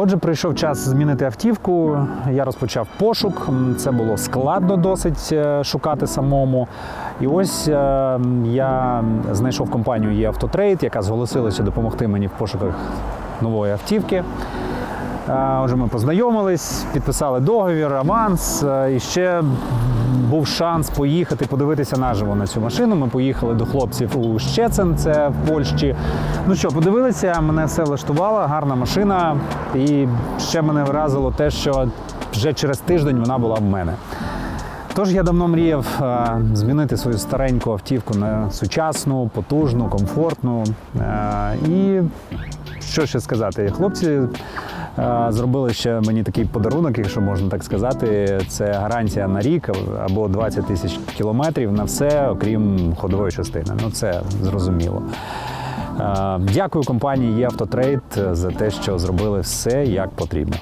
Отже, прийшов час змінити автівку. Я розпочав пошук. Це було складно досить е, шукати самому. І ось е, я знайшов компанію «Є-Автотрейд», яка зголосилася допомогти мені в пошуках нової автівки. Е, Отже, ми познайомились, підписали договір, аванс. е, І ще був шанс поїхати подивитися наживо на цю машину. Ми поїхали до хлопців у Щецин, це в Польщі. Ну що, подивилися, мене все влаштувало, гарна машина. І ще мене вразило те, що вже через тиждень вона була в мене. Тож я давно мріяв е, змінити свою стареньку автівку на сучасну, потужну, комфортну. Е, і що ще сказати? Хлопці зробили ще мені такий подарунок, якщо можна так сказати. Це гарантія на рік або 20 тисяч кілометрів на все, окрім ходової частини. Ну це зрозуміло. Дякую компанії «Євтотрейд» за те, що зробили все як потрібно.